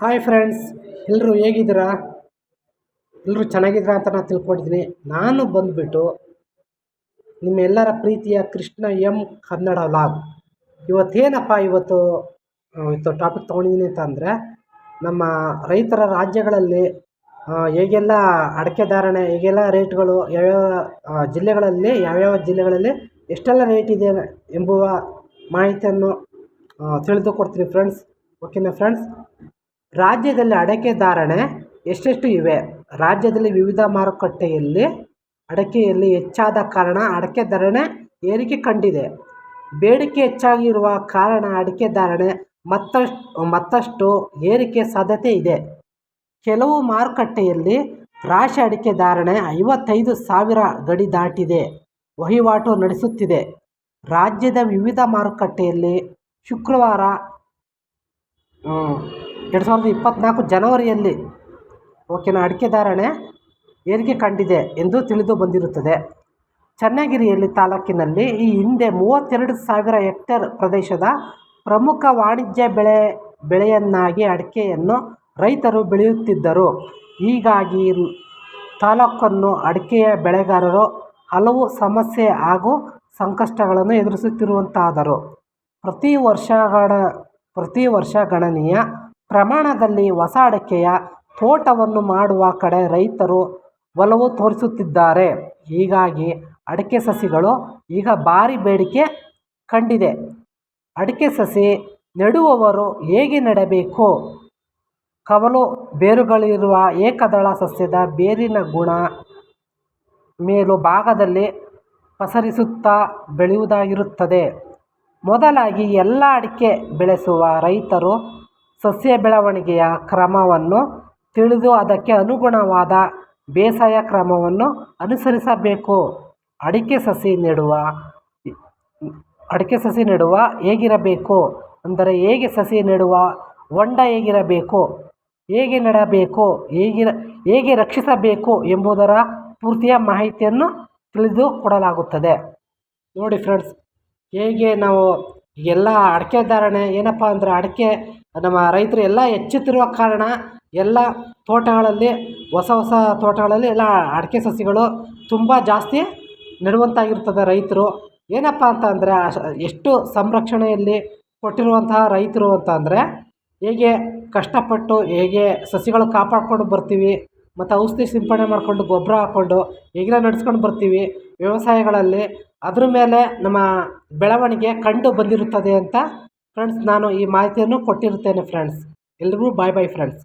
Hi friends ಎಲ್ಲರೂ ಹೇಗಿದ್ದೀರಾ? ಎಲ್ಲರೂ ಚೆನ್ನಾಗಿದ್ದೀರಾ ಅಂತ ನಾನು ತಿಳ್ಕೊಂಡಿದ್ದೀನಿ. ನಾನು ಬಂದುಬಿಟ್ಟು ನಿಮ್ಮೆಲ್ಲರ ಪ್ರೀತಿಯ ಕೃಷ್ಣ ಎಂ ಕನ್ನಡ ಲಾಗ್ ಇವತ್ತೇನಪ್ಪ ಇವತ್ತು ಇವತ್ತು ಟಾಪಿಕ್ ತೊಗೊಂಡಿದ್ದೀನಿ ಅಂತ ಅಂದರೆ ನಮ್ಮ ರೈತರ ರಾಜ್ಯಗಳಲ್ಲಿ ಹೇಗೆಲ್ಲ ಅಡಕೆ ಧಾರಣೆ, ಹೇಗೆಲ್ಲ ರೇಟ್ಗಳು, ಯಾವ್ಯಾವ ಜಿಲ್ಲೆಗಳಲ್ಲಿ ಯಾವ್ಯಾವ ಜಿಲ್ಲೆಗಳಲ್ಲಿ ಎಷ್ಟೆಲ್ಲ ರೇಟ್ ಇದೆ ಎಂಬುವ ಮಾಹಿತಿಯನ್ನು ತಿಳಿದುಕೊಡ್ತೀನಿ ಫ್ರೆಂಡ್ಸ್ ಓಕೆನಾ ಫ್ರೆಂಡ್ಸ್ ರಾಜ್ಯದಲ್ಲಿ ಅಡಕೆ ಧಾರಣೆ ಎಷ್ಟೆಷ್ಟು ಇವೆ? ರಾಜ್ಯದಲ್ಲಿ ವಿವಿಧ ಮಾರುಕಟ್ಟೆಯಲ್ಲಿ ಅಡಕೆಯಲ್ಲಿ ಹೆಚ್ಚಾದ ಕಾರಣ ಅಡಕೆ ಧಾರಣೆ ಏರಿಕೆ ಕಂಡಿದೆ. ಬೇಡಿಕೆ ಹೆಚ್ಚಾಗಿರುವ ಕಾರಣ ಅಡಿಕೆ ಧಾರಣೆ ಮತ್ತಷ್ಟು ಮತ್ತಷ್ಟು ಏರಿಕೆ ಸಾಧ್ಯತೆ ಇದೆ. ಕೆಲವು ಮಾರುಕಟ್ಟೆಯಲ್ಲಿ ರಾಶಿ ಅಡಿಕೆ ಧಾರಣೆ ಐವತ್ತೈದು ಸಾವಿರ ಗಡಿ ದಾಟಿದೆ, ವಹಿವಾಟು ನಡೆಸುತ್ತಿದೆ. ರಾಜ್ಯದ ವಿವಿಧ ಮಾರುಕಟ್ಟೆಯಲ್ಲಿ ಶುಕ್ರವಾರ ಎರಡು ಸಾವಿರದ ಇಪ್ಪತ್ತ್ನಾಲ್ಕು ಜನವರಿಯಲ್ಲಿ ಓಕೆನ ಅಡಿಕೆ ಧಾರಣೆ ಏರಿಕೆ ಕಂಡಿದೆ ಎಂದು ತಿಳಿದು ಬಂದಿರುತ್ತದೆ. ಚನ್ನಗಿರಿಯಲ್ಲಿ ತಾಲೂಕಿನಲ್ಲಿ ಈ ಹಿಂದೆ ಮೂವತ್ತೆರಡು ಸಾವಿರ ಹೆಕ್ಟೇರ್ ಪ್ರದೇಶದ ಪ್ರಮುಖ ವಾಣಿಜ್ಯ ಬೆಳೆ, ಬೆಳೆಯನ್ನಾಗಿ ಅಡಿಕೆಯನ್ನು ರೈತರು ಬೆಳೆಯುತ್ತಿದ್ದರು. ಹೀಗಾಗಿ ತಾಲೂಕನ್ನು ಅಡಿಕೆಯ ಬೆಳೆಗಾರರು ಹಲವು ಸಮಸ್ಯೆ ಹಾಗೂ ಸಂಕಷ್ಟಗಳನ್ನು ಎದುರಿಸುತ್ತಿರುವಂತಾದರು. ಪ್ರತಿ ವರ್ಷಗಳ, ಪ್ರತಿ ವರ್ಷ ಗಣನೀಯ ಪ್ರಮಾಣದಲ್ಲಿ ಹೊಸ ಅಡಕೆಯ ತೋಟವನ್ನು ಮಾಡುವ ಕಡೆ ರೈತರು ಒಲವು ತೋರಿಸುತ್ತಿದ್ದಾರೆ. ಹೀಗಾಗಿ ಅಡಿಕೆ ಸಸಿಗಳು ಈಗ ಭಾರಿ ಬೇಡಿಕೆ ಕಂಡಿದೆ. ಅಡಿಕೆ ಸಸಿ ನೆಡುವವರು ಹೇಗೆ ನೆಡಬೇಕು? ಕವಲು ಬೇರುಗಳಿರುವ ಏಕದಳ ಸಸ್ಯದ ಬೇರಿನ ಗುಣ ಮೇಲು ಭಾಗದಲ್ಲಿ ಪಸರಿಸುತ್ತಾ ಬೆಳೆಯುವುದಾಗಿರುತ್ತದೆ. ಮೊದಲಾಗಿ ಎಲ್ಲ ಅಡಿಕೆ ಬೆಳೆಸುವ ರೈತರು ಸಸ್ಯ ಬೆಳವಣಿಗೆಯ ಕ್ರಮವನ್ನು ತಿಳಿದು ಅದಕ್ಕೆ ಅನುಗುಣವಾದ ಬೇಸಾಯ ಕ್ರಮವನ್ನು ಅನುಸರಿಸಬೇಕು. ಅಡಿಕೆ ಸಸಿ ನೆಡುವ, ಅಡಿಕೆ ಸಸಿ ನೆಡುವ ಹೇಗಿರಬೇಕು? ಅಂದರೆ ಹೇಗೆ ಸಸಿ ನೆಡುವ, ಹೊಂಡ ಹೇಗಿರಬೇಕು? ಹೇಗೆ ನೆಡಬೇಕು? ಹೇಗಿರ ಹೇಗೆ ರಕ್ಷಿಸಬೇಕು ಎಂಬುದರ ಪೂರ್ತಿಯ ಮಾಹಿತಿಯನ್ನು ತಿಳಿದು ಕೊಡಲಾಗುತ್ತದೆ. ನೋಡಿ ಫ್ರೆಂಡ್ಸ್, ಹೇಗೆ ನಾವು ಎಲ್ಲ ಅಡಿಕೆ ಧಾರಣೆ, ಏನಪ್ಪ ಅಂದರೆ ಅಡಿಕೆ ನಮ್ಮ ರೈತರು ಎಲ್ಲ ಹೆಚ್ಚುತ್ತಿರುವ ಕಾರಣ ಎಲ್ಲ ತೋಟಗಳಲ್ಲಿ, ಹೊಸ ಹೊಸ ತೋಟಗಳಲ್ಲಿ ಎಲ್ಲ ಅಡಿಕೆ ಸಸಿಗಳು ತುಂಬ ಜಾಸ್ತಿ ನೆಡುವಂತಾಗಿರ್ತದೆ ರೈತರು. ಏನಪ್ಪ ಅಂತ ಅಂದರೆ ಎಷ್ಟು ಸಂರಕ್ಷಣೆಯಲ್ಲಿ ಕೊಟ್ಟಿರುವಂತಹ ರೈತರು ಅಂತ ಅಂದರೆ, ಹೇಗೆ ಕಷ್ಟಪಟ್ಟು ಹೇಗೆ ಸಸಿಗಳು ಕಾಪಾಡಿಕೊಂಡು ಬರ್ತೀವಿ, ಮತ್ತು ಔಷಧಿ ಸಿಂಪಡಣೆ ಮಾಡಿಕೊಂಡು ಗೊಬ್ಬರ ಹಾಕ್ಕೊಂಡು ಹೇಗೆಲ್ಲ ನಡೆಸ್ಕೊಂಡು ಬರ್ತೀವಿ, ವ್ಯವಸಾಯಗಳಲ್ಲಿ ಅದ್ರ ಮೇಲೆ ನಮ್ಮ ಬೆಳವಣಿಗೆ ಕಂಡು ಬಂದಿರುತ್ತದೆ ಅಂತ ಫ್ರೆಂಡ್ಸ್ ನಾನು ಈ ಮಾಹಿತಿಯನ್ನು ಕೊಟ್ಟಿರುತ್ತೇನೆ ಫ್ರೆಂಡ್ಸ್ ಎಲ್ರಿಗೂ ಬಾಯ್ ಬಾಯ್ ಫ್ರೆಂಡ್ಸ್